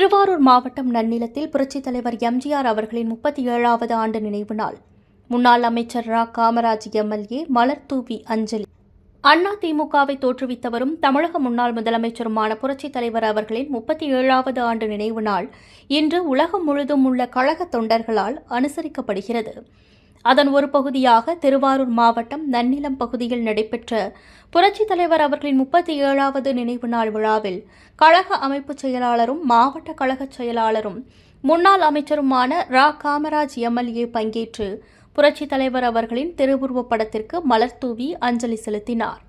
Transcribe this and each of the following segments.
திருவாரூர் மாவட்டம் நன்னிலத்தில் புரட்சித் தலைவர் எம்ஜிஆர் அவர்களின் முப்பத்தி ஏழாவது ஆண்டு நினைவு நாள். முன்னாள் அமைச்சர் ரா. காமராஜ் எம்எல்ஏ மலர் தூவி அஞ்சலி. அண்ணா திமுகவை தோற்றுவித்தவரும் தமிழக முன்னாள் முதலமைச்சருமான புரட்சித் தலைவர் அவர்களின் முப்பத்தி ஏழாவது ஆண்டு நினைவு நாள் இன்று உலகம் முழுதும் உள்ள கழக தொண்டர்களால் அனுசரிக்கப்படுகிறது. அதன் ஒரு பகுதியாக திருவாரூர் மாவட்டம் நன்னிலம் பகுதியில் நடைபெற்ற புரட்சித் தலைவர் அவர்களின் முப்பத்தி ஏழாவது நினைவு நாள் விழாவில் கழக அமைப்புச் செயலாளரும் மாவட்ட கழகச் செயலாளரும் முன்னாள் அமைச்சருமான ரா. காமராஜ் எம்எல்ஏ பங்கேற்று புரட்சித் தலைவர் அவர்களின் திருவுருவப் படத்திற்கு மலர் தூவி அஞ்சலி செலுத்தினார்.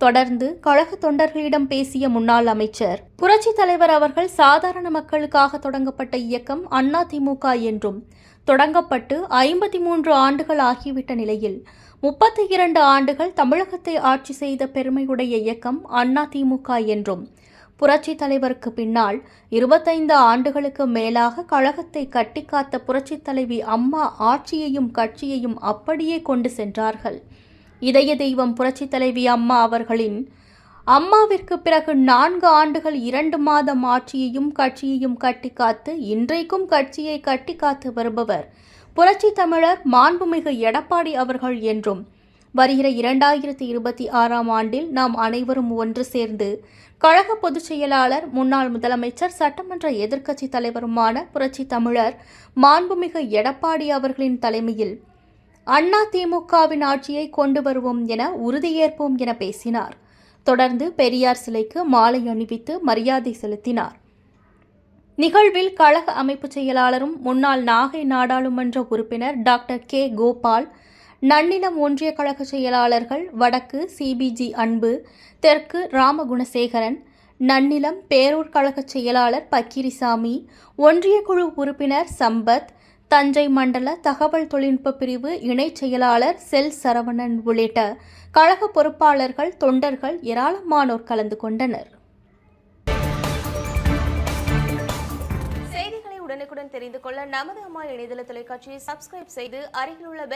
தொடர்ந்து கழக தொண்டர்களிடம் பேசிய முன்னாள் அமைச்சர் புரட்சித் தலைவர் அவர்கள் சாதாரண மக்களுக்காக தொடங்கப்பட்ட இயக்கம் அண்ணா திமுக என்றும் தொடங்கப்பட்டு ஐம்பத்தி மூன்று ஆண்டுகள் ஆகிவிட்ட நிலையில் முப்பத்தி இரண்டு ஆண்டுகள் தமிழகத்தை ஆட்சி செய்த பெருமையுடைய இயக்கம் அண்ணா திமுக என்றும் புரட்சி தலைவருக்கு பின்னால் இருபத்தைந்து ஆண்டுகளுக்கு மேலாக கழகத்தை கட்டிக்காத்த புரட்சி தலைவி அம்மா ஆட்சியையும் கட்சியையும் அப்படியே கொண்டு சென்றார்கள். இதய தெய்வம் புரட்சித் தலைவி அம்மா அவர்களின் அம்மாவிற்கு பிறகு நான்கு ஆண்டுகள் இரண்டு மாதம் ஆட்சியையும் கட்சியையும் கட்டிக்காத்து இன்றைக்கும் கட்சியை கட்டி காத்து வருபவர் புரட்சி தமிழர் மாண்புமிகு எடப்பாடி அவர்கள் என்றும் வருகிற இரண்டாயிரத்தி இருபத்தி ஆறாம் ஆண்டில் நாம் அனைவரும் ஒன்று சேர்ந்து கழக பொதுச் செயலாளர் முன்னாள் முதலமைச்சர் சட்டமன்ற எதிர்க்கட்சித் தலைவருமான புரட்சி தமிழர் மாண்புமிகு எடப்பாடி அவர்களின் தலைமையில் அண்ணா திமுகவின் ஆட்சியை கொண்டு வருவோம் என உறுதியேற்போம் என பேசினார். தொடர்ந்து பெரியார் சிலைக்கு மாலை அணிவித்து மரியாதை செலுத்தினார். நிகழ்வில் கழக அமைப்புச் செயலாளரும் முன்னாள் நாகை நாடாளுமன்ற உறுப்பினர் டாக்டர் கே. கோபால் நன்னிலம் ஒன்றிய கழக செயலாளர்கள் வடக்கு சிபிஜி அன்பு தெற்கு ராமகுணசேகரன் நன்னிலம் பேரூர் கழக செயலாளர் பக்கிரிசாமி ஒன்றிய குழு உறுப்பினர் சம்பத் தஞ்சை மண்டல தகவல் தொழில்நுட்ப பிரிவு இணைச் செயலாளர் செல் சரவணன் உள்ளிட்ட கழக பொறுப்பாளர்கள் தொண்டர்கள் ஏராளமானோர் கலந்து கொண்டனர். செய்திகளை உடனுக்குடன் தெரிந்து கொள்ள நமது அம்மா இணையதள தொலைக்காட்சியை சப்ஸ்கிரைப் செய்து அருகில் உள்ள